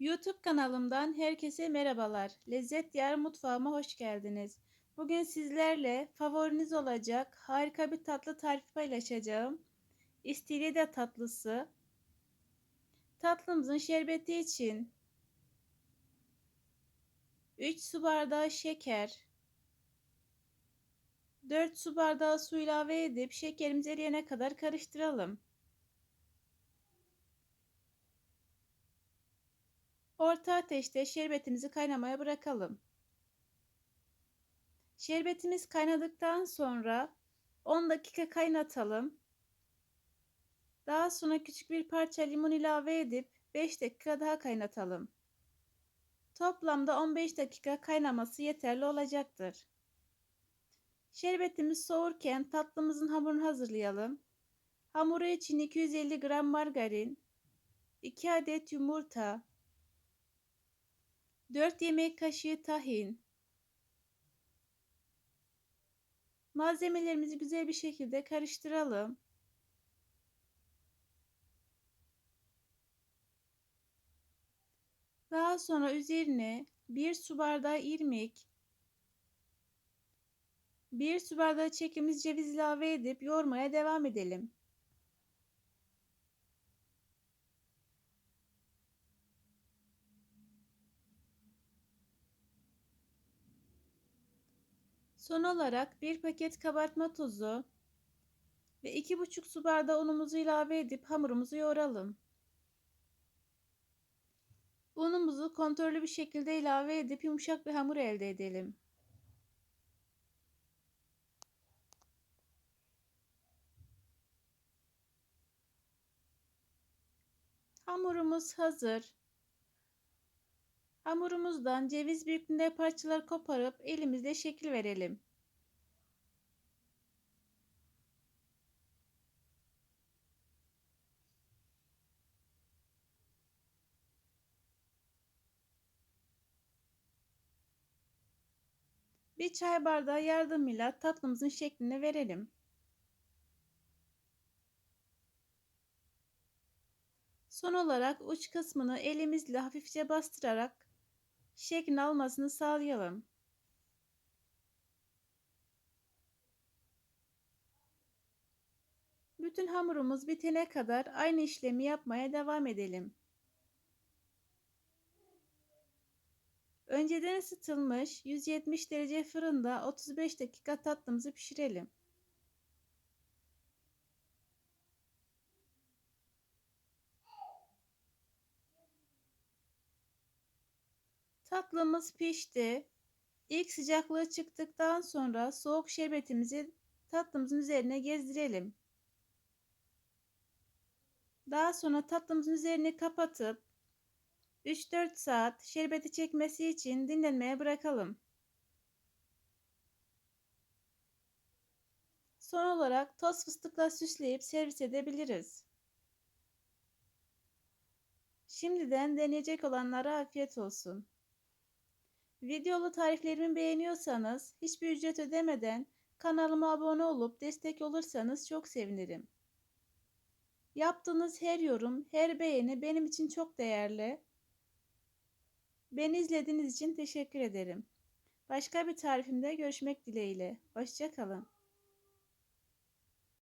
YouTube kanalımdan herkese merhabalar. Lezzet Diyar mutfağıma hoş geldiniz. Bugün sizlerle favoriniz olacak harika bir tatlı tarifi paylaşacağım. İstiridye tatlısı. Tatlımızın şerbeti için 3 su bardağı şeker, 4 su bardağı su ilave edip şekerimiz eriyene kadar karıştıralım. Orta ateşte şerbetimizi kaynamaya bırakalım. Şerbetimiz kaynadıktan sonra 10 dakika kaynatalım. Daha sonra küçük bir parça limon ilave edip 5 dakika daha kaynatalım. Toplamda 15 dakika kaynaması yeterli olacaktır. Şerbetimiz soğurken tatlımızın hamurunu hazırlayalım. Hamuru için 250 gram margarin, 2 adet yumurta, 4 yemek kaşığı tahin. Malzemelerimizi güzel bir şekilde karıştıralım. Daha sonra üzerine 1 su bardağı irmik, 1 su bardağı çekimiz ceviz ilave edip yoğurmaya devam edelim. Son olarak bir paket kabartma tozu ve 2,5 su bardağı unumuzu ilave edip hamurumuzu yoğuralım. Unumuzu kontrollü bir şekilde ilave edip yumuşak bir hamur elde edelim. Hamurumuz hazır. Hamurumuzdan ceviz büyüklüğünde parçalar koparıp elimizle şekil verelim. Bir çay bardağı yardımıyla tatlımızın şeklini verelim. Son olarak uç kısmını elimizle hafifçe bastırarak şeklini almasını sağlayalım. Bütün hamurumuz bitene kadar aynı işlemi yapmaya devam edelim. Önceden ısıtılmış 170 derece fırında 35 dakika tatlımızı pişirelim. Tatlımız pişti. İlk sıcaklığı çıktıktan sonra soğuk şerbetimizi tatlımızın üzerine gezdirelim. Daha sonra tatlımızın üzerini kapatıp 3-4 saat şerbeti çekmesi için dinlenmeye bırakalım. Son olarak toz fıstıkla süsleyip servis edebiliriz. Şimdiden deneyecek olanlara afiyet olsun. Videolu tariflerimi beğeniyorsanız hiçbir ücret ödemeden kanalıma abone olup destek olursanız çok sevinirim. Yaptığınız her yorum, her beğeni benim için çok değerli. Beni izlediğiniz için teşekkür ederim. Başka bir tarifimde görüşmek dileğiyle. Hoşçakalın.